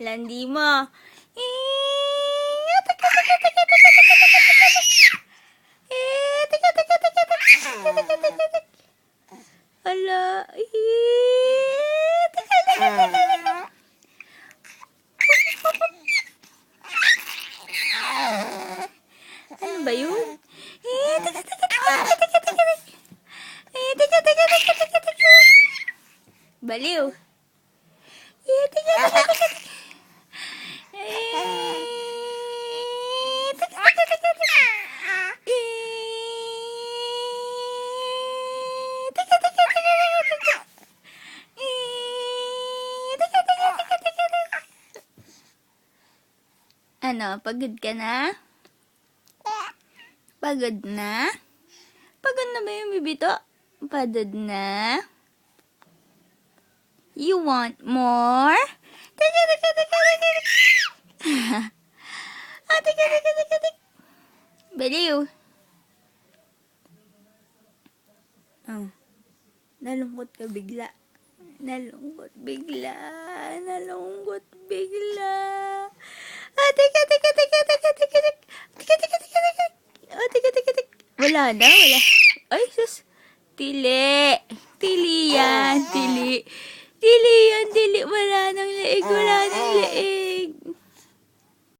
Landi mo. Ala, eh. Ano ba yun? Baliw. Ano, pagod ka na? Pagod na? Pagod na ba yung bibito? Pagod na? You want more? Teka, teka, teka, teka, teka. ah, teka, teka, teka, teka. Baliw. Oh. Nalungkot ka bigla. Nalungkot bigla. Nalungkot bigla. Ah, teka, teka, teka, teka. Teka, teka, teka, teka. Oh, teka, teka, teka. Wala na, wala. Ay, sus. Tili. Tili yan, tili. Tili yan, tili. Wala nang leeg, wala.